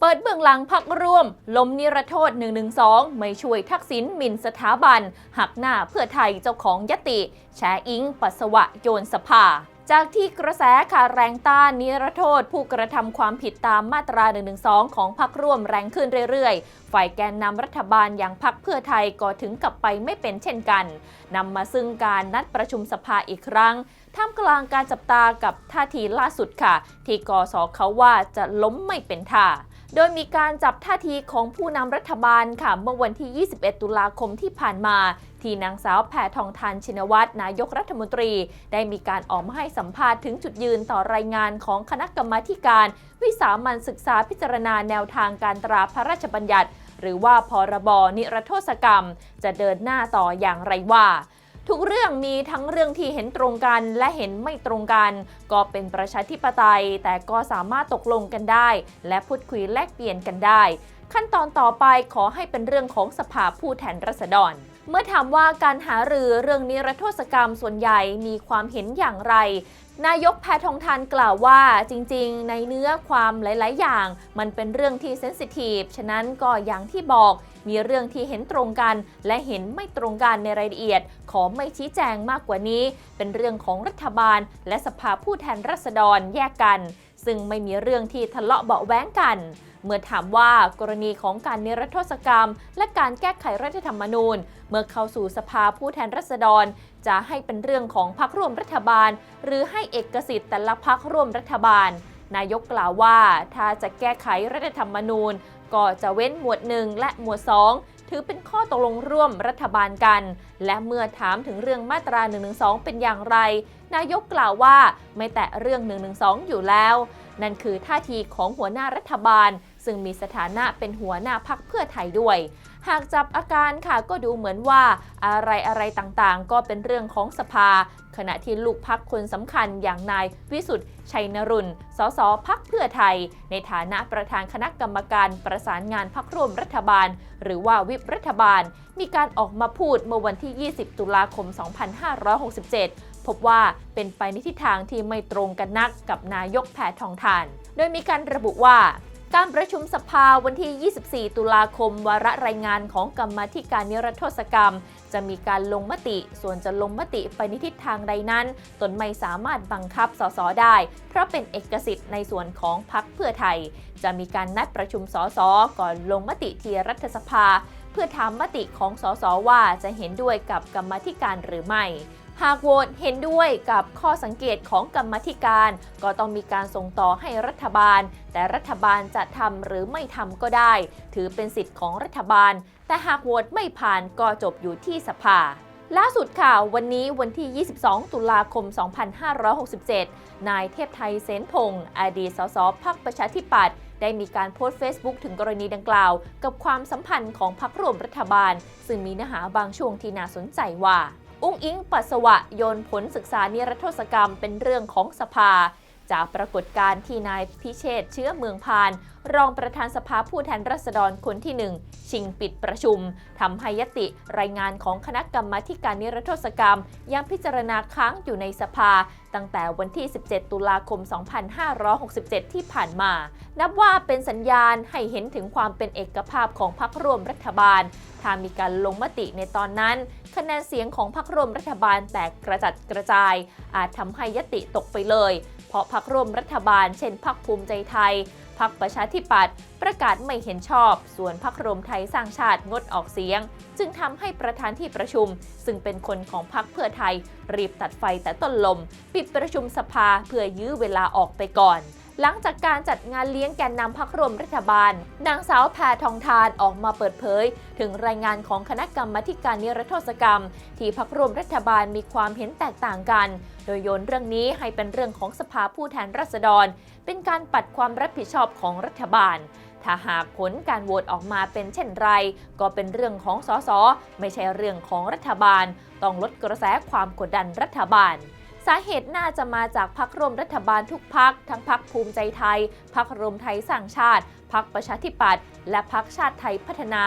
เปิดเบื้องหลังพักร่วมล้มนิรโทษ 112 ไม่ช่วยทักษิณหมิ่นสถาบัน หักหน้าเพื่อไทยเจ้าของยติแฉอิง ปัสสาวะโยนสภาจากที่กระแสขาแรงต้านนิรโทษผู้กระทำความผิดตามมาตรา 112 ของพักร่วมแรงขึ้นเรื่อยๆ ฝ่ายแกนนำรัฐบาลอย่างพักเพื่อไทยก็ถึงกับไปไม่เป็นเช่นกันนำมาซึ่งการนัดประชุมสภาอีกครั้ง ท่ามกลางการจับตากับท่าทีล่าสุดค่ะ ที่กสเขาว่าจะล้มไม่เป็นท่า โดยมีการจับท่าทีของผู้นำรัฐบาลค่ะเมื่อวันที่ 21 ตุลาคมที่ผ่านมา ที่นางสาวแพทองทานชินวัตรนายกรัฐมนตรี ได้มีการออกมาให้สัมภาษณ์ถึงจุดยืนต่อรายงานของคณะกรรมาการ วิสามันศึกษาพิจารณาแนวทางการตราพระราชบัญญัติ หรือว่าพรบนิรโทษกรรม จะเดินหน้าต่ออย่างไรว่า ทุกเรื่องมีทั้งเรื่องที่เห็นตรงกันและเห็นไม่ตรงกัน ก็เป็นประชาธิปไตย แต่ก็สามารถตกลงกันได้ และพูดคุยแลกเปลี่ยนกันได้ ขั้นตอนต่อไปขอให้เป็นเรื่องของสภาผู้แทนราษฎรเมื่อถามว่าการหารือเรื่องนิรโทษกรรมส่วนใหญ่มีความเห็นอย่างไร นายกแพทองทานกล่าวว่าจริงๆ ในเนื้อความหลาย ๆ อย่าง มันเป็นเรื่องที่เซนซิทีฟฉะนั้นก็อย่างที่บอกมีเรื่องที่เห็นตรงกัน และเห็นไม่ตรงกันในรายละเอียด ขอไม่ชี้แจงมากกว่านี้ เป็นเรื่องของรัฐบาล และสภาผู้แทนราษฎรแยกกัน ซึ่งไม่มีเรื่องที่ทะเลาะเบาแว้งกัน เมื่อถามว่ากรณีของการนิรโทษกรรม และการแก้ไขรัฐธรรมนูญ เมื่อเข้าสู่สภาผู้แทนราษฎร จะให้เป็นเรื่องของพรรคร่วมรัฐบาล หรือให้เอกสิทธิ์แต่ละพรรคร่วมรัฐบาล นายกกล่าวว่าถ้าจะแก้ไขรัฐธรรมนูญ ก็จะเว้นหมวด 1 และหมวด 2 ถือเป็นข้อตกลงร่วมรัฐบาลกัน และเมื่อถามถึงเรื่องมาตรา 112 เป็นอย่างไร นายกกล่าวว่าไม่แตะเรื่อง 112 อยู่แล้ว นั่นคือท่าทีของหัวหน้ารัฐบาล ซึ่งมีสถานะเป็นหัวหน้าพักเพื่อไทยด้วย หากจับอาการค่ะก็ดูเหมือนว่าอะไรอะไรต่างๆ ก็เป็นเรื่องของสภา ขณะที่ลูกพักคนสำคัญอย่างนายวิสุทธ์ชัยนรุนสสพักเพื่อไทย ในฐานะประธานคณะกรรมการประสานงานพักร่วมรัฐบาล หรือว่าวิปรัฐบาล มีการออกมาพูดเมื่อวันที่ 20 ตุลาคม 2567พบว่าเป็นไปในทิศทางที่ไม่ตรงกันนักกับนายกแพทองทาน โดยมีการระบุว่า การประชุมสภาวันที่ 24 ตุลาคม วาระรายงานของกรรมธิการนิรโทษกรรม จะมีการลงมติ ส่วนจะลงมติไปในทิศทางใดนั้น ตนไม่สามารถบังคับสสได้ เพราะเป็นเอกสิทธิ์ในส่วนของพรรคเพื่อไทย จะมีการนัดประชุมสสก่อนลงมติที่รัฐสภา เพื่อถามมติของสสว่าจะเห็นด้วยกับกรรมธิการหรือไม่ หากโหวตเห็นด้วยกับข้อสังเกตของกรรมธิการ ก็ต้องมีการส่งต่อให้รัฐบาล แต่รัฐบาลจะทำหรือไม่ทำก็ได้ ถือเป็นสิทธิ์ของรัฐบาล แต่หากโหวตไม่ผ่านก็จบอยู่ที่สภาล่าสุดค่ะ วันนี้วันที่ 22 ตุลาคม 2567 นายเทพไทยเสนพงศ์อดีตสสพักประชาธิปัตย์ได้มีการโพสต์ Facebook ถึงกรณีดังกล่าว กับความสัมพันธ์ของพรรคร่วมรัฐบาล ซึ่งมีเนื้อหาบางช่วงที่น่าสนใจว่า อุ้งอิงปัสสาวะโยนผลศึกษานิรโทษกรรมเป็นเรื่องของสภา จากปรากฏการณ์ที่นายพิเชษเชื้อเมืองพาน รองประธานสภาผู้แทนราษฎรคนที่หนึ่งชิงปิดประชุมทำให้ยติรายงานของคณะกรรมาการนิรโทษกรรม ยังพิจารณาค้างอยู่ในสภา ตั้งแต่วันที่ 17 ตุลาคม 2567 ที่ผ่านมา นับว่าเป็นสัญญาณให้เห็นถึงความเป็นเอกภาพของพรรคร่วมรัฐบาล ถ้ามีการลงมติในตอนนั้น คะแนนเสียงของพรรคร่วมรัฐบาลแตกกระจัดกระจาย อาจทำให้ยติตกไปเลย เพราะพรรคร่วมรัฐบาล เช่นพรรคภูมิใจไทย พรรคประชาธิปัตย์ประกาศไม่เห็นชอบ ส่วนพรรครวมไทยสร้างชาติงดออกเสียง จึงทำให้ประธานที่ประชุม ซึ่งเป็นคนของพรรคเพื่อไทย รีบตัดไฟแต่ต้นลม ปิดประชุมสภาเพื่อยื้อเวลาออกไปก่อน หลังจากการจัดงานเลี้ยงแกนนำพักรวมรัฐบาล นางสาวแพทองทานออกมาเปิดเผย ถึงรายงานของคณะกรรมธิการนิรโทษกรรม ที่พักรวมรัฐบาลมีความเห็นแตกต่างกัน โดยโยนเรื่องนี้ให้เป็นเรื่องของสภาผู้แทนราษฎร เป็นการปัดความรับผิดชอบของรัฐบาลถ้าหากผลการโหวตออกมาเป็นเช่นไร ก็เป็นเรื่องของสสไม่ใช่เรื่องของรัฐบาล ต้องลดกระแสความกดดันรัฐบาล สาเหตุน่าจะมาจากพักร่วมรัฐบาลทุกพัก ทั้งพักภูมิใจไทย พักรวมไทยสร้างชาติ พักประชาธิปัตย์และพักชาติไทยพัฒนา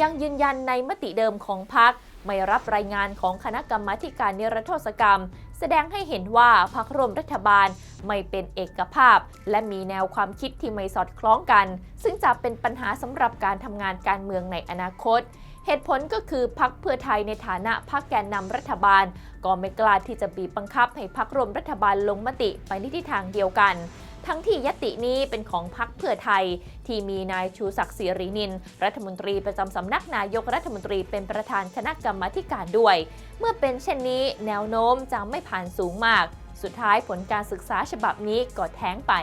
ยังยืนยันในมติเดิมของพักไม่รับรายงานของคณะกรรมาการนิรโทษกรรม แสดงให้เห็นว่าพรรคร่วมรัฐบาลไม่เป็นเอกภาพ และมีแนวความคิดที่ไม่สอดคล้องกัน ซึ่งจะเป็นปัญหาสำหรับการทำงานการเมืองในอนาคต เหตุผลก็คือพักเพื่อไทยในฐานะพักแกนนำรัฐบาล ก็ไม่กล้าที่จะบีบบังคับให้พักรวมรัฐบาลลงมติไปในทิศทางเดียวกัน ทั้งที่ยตินี้เป็นของพักเพื่อไทย ที่มีนายชูศักดิ์ศิรินิน รัฐมนตรีประจำสำนักนายกรัฐมนตรีเป็นประธานคณะกรรมาการด้วย เมื่อเป็นเช่นนี้ แนวโน้มจะไม่ผ่านสูงมาก สุดท้ายผลการศึกษาฉบับนี้ก็แท้งไป